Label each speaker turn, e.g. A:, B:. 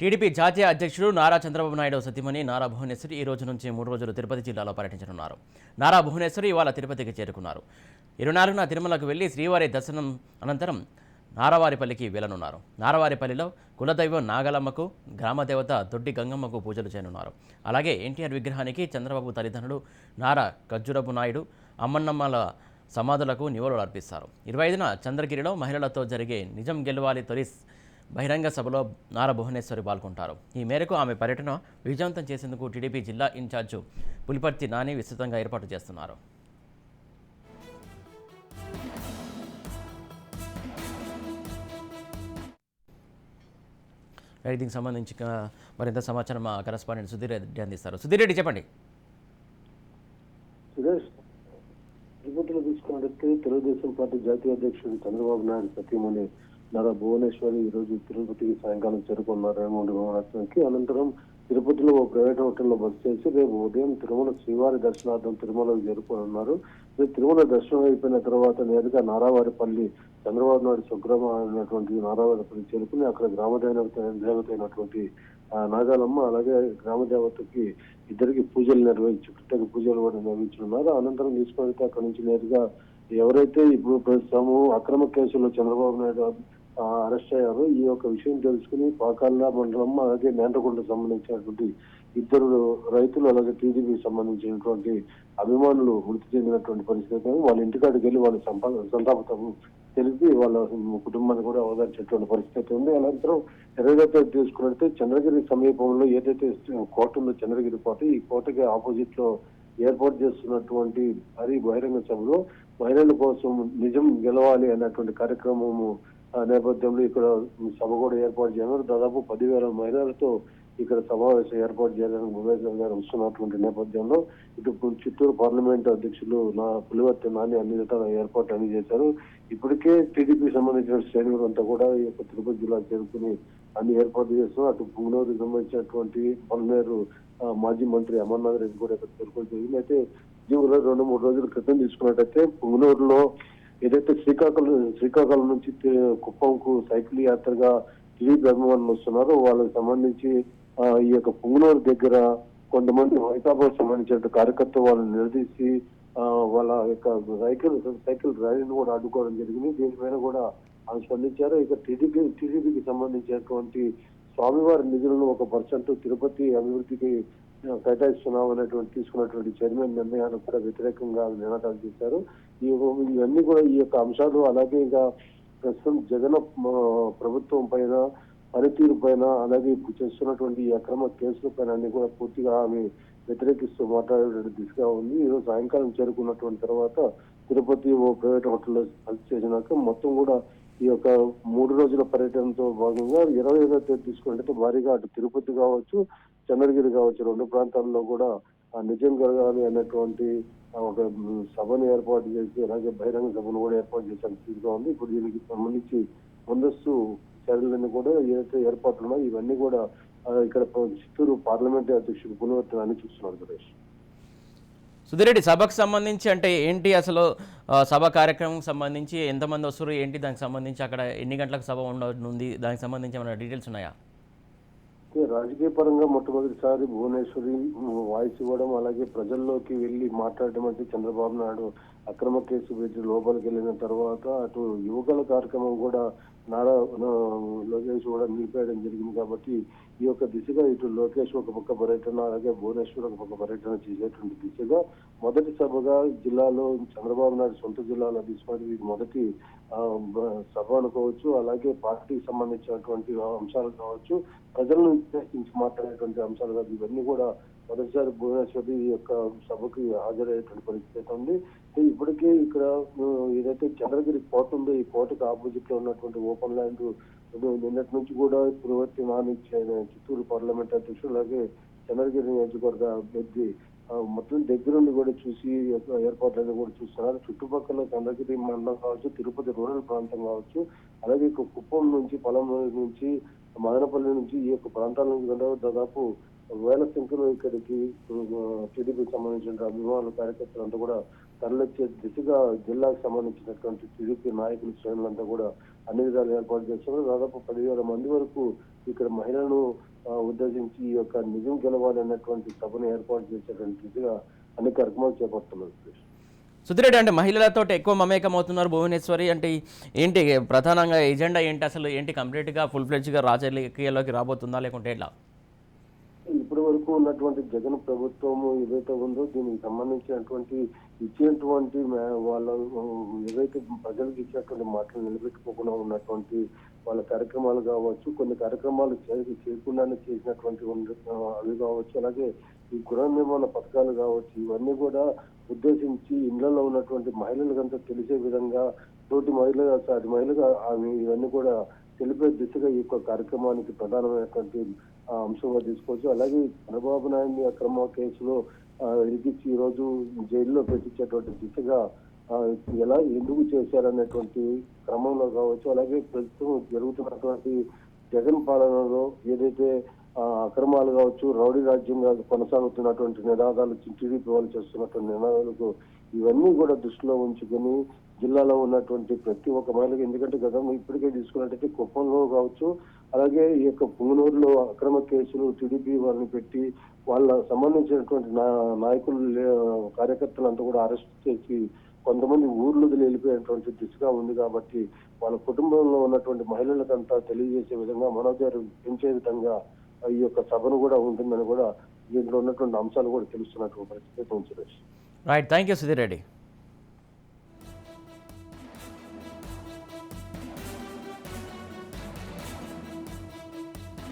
A: TDP జాతీయ అధ్యక్షుడు నారా చంద్రబాబు నాయుడు సతీమణి నారా భువనేశ్వరి ఈ రోజు నుంచి మూడు రోజులు తిరుపతి జిల్లాలో పర్యటించనున్నారు. నారా భువనేశ్వరి ఇవాళ తిరుపతికి చేరుకున్నారు. ఇరవై నాలుగున తిరుమలకు వెళ్ళి శ్రీవారి దర్శనం అనంతరం నారావారిపల్లికి వెళ్ళనున్నారు నారావారిపల్లిలో కులదైవం నాగలమ్మకు గ్రామదేవత దొడ్డి గంగమ్మకు పూజలు చేయనున్నారు. అలాగే ఎన్టీఆర్ విగ్రహానికి చంద్రబాబు తల్లిదండ్రులు నారా ఖర్జురపు నాయుడు అమ్మన్నమ్మల సమాధులకు నివాళులు అర్పిస్తారు ఇరవై ఐదున చంద్రగిరిలో మహిళలతో జరిగే నిజం గెలవాలి తొలి బహిరంగ సభలో నారా భువనేశ్వరి పాల్గొంటారు. ఈ మేరకు ఆమె పర్యటన విజయవంతం చేసేందుకు టీడీపీ జిల్లా ఇన్ఛార్జు పులిపర్తి నాని విస్తృతంగా ఏర్పాటు చేస్తున్నారు. దీనికి సంబంధించి మరింత సమాచారం మా కరస్పాండెంట్ సుధీర్ రెడ్డి అందిస్తారు. సుధీర్ రెడ్డి చెప్పండి.
B: సురేష్ తెలుగుదేశం పార్టీ జాతీయ అధ్యక్షుడు చంద్రబాబు నాయుడు సతీమణి నారా భువనేశ్వరి ఈ రోజు తిరుపతికి సాయంకాలం చేరుకున్నారు. రేమూడి విమానాశ్రయానికి అనంతరం తిరుపతిలో ఓ ప్రైవేట్ హోటల్లో బస చేసి రేపు ఉదయం తిరుమల శ్రీవారి దర్శనార్థం తిరుమలకు చేరుకోనున్నారు రేపు తిరుమల దర్శనం అయిపోయిన తర్వాత నేరుగా నారావారిపల్లి చంద్రబాబు నాయుడు స్వగ్రామ అయినటువంటి నారావారిపల్లి చేరుకుని అక్కడ గ్రామ దేవత దేవత అయినటువంటి నాగాలమ్మ అలాగే గ్రామ దేవతకి ఇద్దరికి పూజలు నిర్వహించి ప్రత్యేక పూజలు కూడా నిర్వహించనున్నారు. అనంతరం తీసుకొని అక్కడ నుంచి నేరుగా ఎవరైతే ఇప్పుడు ప్రస్తుతము అక్రమ కేసులో చంద్రబాబు నాయుడు అరెస్ట్ అయ్యారు. ఈ యొక్క విషయం తెలుసుకుని పాకాల మండలం అలాగే నేంటకుంట సంబంధించినటువంటి ఇద్దరు రైతులు అలాగే టీడీపీకి సంబంధించినటువంటి అభిమానులు మృతి చెందినటువంటి పరిస్థితి వాళ్ళ ఇంటికాడికి వెళ్ళి వాళ్ళ సంపా సంతాపం తెలిపి వాళ్ళ కుటుంబాన్ని కూడా ఓదార్చేటువంటి పరిస్థితి ఉంది. అనంతరం ఎర్రగడ్డ తీసుకున్నట్టే చంద్రగిరి సమీపంలో ఏదైతే కోట ఉందో చంద్రగిరి కోట ఈ కోటకి ఆపోజిట్లో ఏర్పాటు చేస్తున్నటువంటి భారీ బహిరంగ సభలో మహిళల కోసం నిజం గెలవాలి అన్నటువంటి కార్యక్రమము నేపథ్యంలో ఇక్కడ సభ కూడా ఏర్పాటు చేయడం దాదాపు పదివేల మహిళలతో ఇక్కడ సమావేశం ఏర్పాటు చేయడానికి భువనేశ్వర్ గారు వస్తున్నటువంటి నేపథ్యంలో ఇటు చిత్తూరు పార్లమెంట్ అధ్యక్షులు నా పులివర్తి నాని అన్ని రకాల ఏర్పాట్లు అన్ని చేశారు. ఇప్పటికే టీడీపీ సంబంధించిన శ్రేణులు అంతా కూడా ఈ యొక్క తిరుపతి జిల్లా చేరుకుని అన్ని ఏర్పాట్లు చేస్తున్నారు. అటు పుంగనూరుకి సంబంధించినటువంటి పల్మేరు మాజీ మంత్రి అమర్నాథ్ రెడ్డి కూడా ఇక్కడ చేరుకోవడం జరిగింది. అయితే జీవులో రెండు మూడు రోజుల క్రితం తీసుకున్నట్టయితే పుంగనూరులో ఏదైతే శ్రీకాకుళం శ్రీకాకుళం నుంచి కుప్పంకు సైకిల్ యాత్రగా దిలీప్ అభిమానులు వస్తున్నారో వాళ్ళకి సంబంధించి ఈ యొక్క పుంగనూరు దగ్గర కొంతమంది వైకాపాకు సంబంధించిన కార్యకర్త వాళ్ళని నిలదీసి వాళ్ళ యొక్క సైకిల్ సైకిల్ ర్యాలీని కూడా అడ్డుకోవడం జరిగింది. దీనిపైన కూడా ఆమె స్పందించారు. ఇక టీడీపీ టీడీపీకి సంబంధించినటువంటి స్వామివారి నిధులను ఒక పర్సెంట్ తిరుపతి అభివృద్ధికి కేటాయిస్తున్నాం అనేటువంటి తీసుకున్నటువంటి చైర్మన్ నిర్ణయానికి కూడా వ్యతిరేకంగా నినాదాలు చేశారు. ఈ ఇవన్నీ కూడా ఈ యొక్క అంశాలు అలాగే ఇక ప్రస్తుతం జగన్ ప్రభుత్వం పైన పనితీరు పైన అలాగే ఇప్పుడు చేస్తున్నటువంటి ఈ అక్రమ కేసుల పైన అన్ని కూడా పూర్తిగా ఆమె వ్యతిరేకిస్తూ మాట్లాడేటువంటి దిశగా ఉంది. ఈరోజు సాయంకాలం చేరుకున్నటువంటి తర్వాత తిరుపతి ఓ ప్రైవేట్ హోటల్లో కలిసి చేసినాక మొత్తం కూడా ఈ యొక్క మూడు రోజుల పర్యటనతో భాగంగా ఇరవై ఐదో తేదీ తీసుకుంటే భారీగా అటు తిరుపతి కావచ్చు చంద్రగిరి కావచ్చు రెండు ప్రాంతాల్లో కూడా ఆ నిజం కలగాలి అన్నటువంటి ఒక సభను ఏర్పాటు చేసి అలాగే బహిరంగ సభను కూడా ఏర్పాటు చేసే స్థితిగా ఉంది. ఇప్పుడు దీనికి సంబంధించి ముందస్తు చర్యలన్నీ కూడా ఏదైతే ఏర్పాట్లు ఉన్నాయో ఇవన్నీ కూడా ఇక్కడ చిత్తూరు పార్లమెంటరీ అధ్యక్షుడు పునవర్తన చూస్తున్నారు సురేష్
A: సుధీర్ రెడ్డి సభకు సంబంధించి అంటే ఏంటి అసలు సభ కార్యక్రమం సంబంధించి ఎంతమంది వస్తారు ఏంటి దానికి సంబంధించి అక్కడ ఎన్ని గంటలకు సభ ఉండనుంది దానికి సంబంధించి ఏమైనా డీటెయిల్స్ ఉన్నాయా?
B: రాజకీయ పరంగా మొట్టమొదటిసారి భువనేశ్వరి వాయిస్ ఇవ్వడం అలాగే ప్రజల్లోకి వెళ్ళి మాట్లాడడం అంటే చంద్రబాబు నాయుడు అక్రమ కేసు పెట్టి లోపలికి వెళ్ళిన తర్వాత అటు యువకుల కార్యక్రమం కూడా నారా లోకేష్ కూడా నిలిపేయడం జరిగింది కాబట్టి ఈ యొక్క దిశగా ఇటు లోకేష్ ఒక పక్క పర్యటన అలాగే భువనేశ్వర్ ఒక పక్క పర్యటన చేసేటువంటి దిశగా మొదటి సభగా జిల్లాలో చంద్రబాబు నాయుడు సొంత జిల్లాలో తీసుకున్నది ఇది మొదటి సభ అనుకోవచ్చు అలాగే పార్టీకి సంబంధించినటువంటి అంశాలు కావచ్చు ప్రజలను ఉద్దేశించి మాట్లాడేటువంటి అంశాలు కాదు ఇవన్నీ కూడా మొదటిసారి భువనేశ్వరి ఈ యొక్క సభకు హాజరయ్యేటువంటి పరిస్థితి అయితే ఉంది. ఇప్పటికే ఇక్కడ ఏదైతే చంద్రగిరి కోట ఉందో ఈ కోటకు ఆపోజిట్లో ఉన్నటువంటి ఓపెన్ ల్యాండ్ నిన్నటి నుంచి కూడా పురవర్తి నాని చిత్తూరు పార్లమెంట్ అధ్యక్షుడు అలాగే చంద్రగిరి నియోజకవర్గ అభ్యర్థి మొత్తం దగ్గరుండి కూడా చూసి ఏర్పాట్లన్నీ కూడా చూస్తున్నారు. చుట్టుపక్కల చంద్రగిరి మండలం కావచ్చు తిరుపతి రూరల్ ప్రాంతం కావచ్చు అలాగే కుప్పం నుంచి పొలం నుంచి మదనపల్లి నుంచి ఈ యొక్క ప్రాంతాల నుంచి దాదాపు వేల సంఖ్యలో ఇక్కడికి టీడీపీకి సంబంధించిన అభిమానులు కార్యకర్తలు అంతా కూడా తరలిచ్చే దిశగా జిల్లాకు సంబంధించినటువంటి టీడీపీ నాయకులు శ్రేణులంతా కూడా అన్ని విధాలు ఏర్పాటు చేస్తున్నారు. దాదాపు పదివేల మంది వరకు ఇక్కడ మహిళలను ఉద్దేశించి ఈ యొక్క నిజం గెలవాలి అన్నటువంటి సభను ఏర్పాటు చేసేటువంటి దిశగా అన్ని కార్యక్రమాలు చేపడుతున్నారు
A: సుధిరెడ్డి అంటే మహిళలతో ఎక్కువ మమేకం అవుతున్నారు భువనేశ్వరి. అంటే ఏంటి ప్రధానంగా ఎజెండా ఏంటి? అసలు ఏంటి కంప్లీట్గా ఫుల్ ఫ్లెడ్జ్గా రాజకీయాల్లోకి రాబోతుందా లేకుంటే ఎలా?
B: ఇప్పటి వరకు ఉన్నటువంటి జగన్ ప్రభుత్వము ఏదైతే ఉందో దీనికి సంబంధించినటువంటి ఇచ్చేటువంటి వాళ్ళ ఏదైతే ప్రజలకు ఇచ్చినటువంటి మాటలు నిలబెట్టుకోకుండా ఉన్నటువంటి వాళ్ళ కార్యక్రమాలు కావచ్చు కొన్ని కార్యక్రమాలు చేయకుండానే చేసినటువంటి అవి కావచ్చు అలాగే ఈ గృహ నిర్మాణ పథకాలు కావచ్చు ఇవన్నీ కూడా ఉద్దేశించి ఇళ్ళలో ఉన్నటువంటి మహిళలకంతా తెలిసే విధంగా తోటి మహిళ సాటి మహిళగా ఇవన్నీ కూడా తెలిపే దిశగా ఈ యొక్క కార్యక్రమానికి ప్రధానమైనటువంటి అంశంగా తీసుకోవచ్చు. అలాగే చంద్రబాబు నాయుడు అక్రమ కేసులో ఆ, ఈరోజు ఈ రోజు జైల్లో పెట్టించేటువంటి దిశగా ఎలా ఎందుకు చేశారనేటువంటి క్రమంలో కావచ్చు అలాగే ప్రస్తుతం జరుగుతున్నటువంటి జగన్ పాలనలో ఏదైతే అక్రమాలు కావచ్చు రౌడీ రాజ్యంగా కొనసాగుతున్నటువంటి నినాదాలు టీడీపీ వాళ్ళు చేస్తున్నటువంటి నినాదాలకు ఇవన్నీ కూడా దృష్టిలో ఉంచుకొని జిల్లాలో ఉన్నటువంటి ప్రతి ఒక్క మహిళకి ఎందుకంటే గతం ఇప్పటికే తీసుకున్నట్టయితే కుప్పంలో కావచ్చు అలాగే ఈ యొక్క పుంగనూరులో అక్రమ కేసులు టీడీపీ వాళ్ళని పెట్టి వాళ్ళ సంబంధించినటువంటి నా- నాయకులు లే- కార్యకర్తలంతా కూడా అరెస్ట్ చేసి కొంతమంది ఊర్లు వెళ్ళిపోయినటువంటి దిశగా ఉంది కాబట్టి వాళ్ళ కుటుంబంలో ఉన్నటువంటి మహిళలకంతా తెలియజేసే విధంగా మనోధైర్యం పెంచే విధంగా ఈ యొక్క సభను కూడా ఉంటుందని కూడా దీంట్లో ఉన్నటువంటి అంశాలు కూడా తెలుస్తున్నటువంటి పరిస్థితి Suresh.
A: Right thank you Sudhir Reddy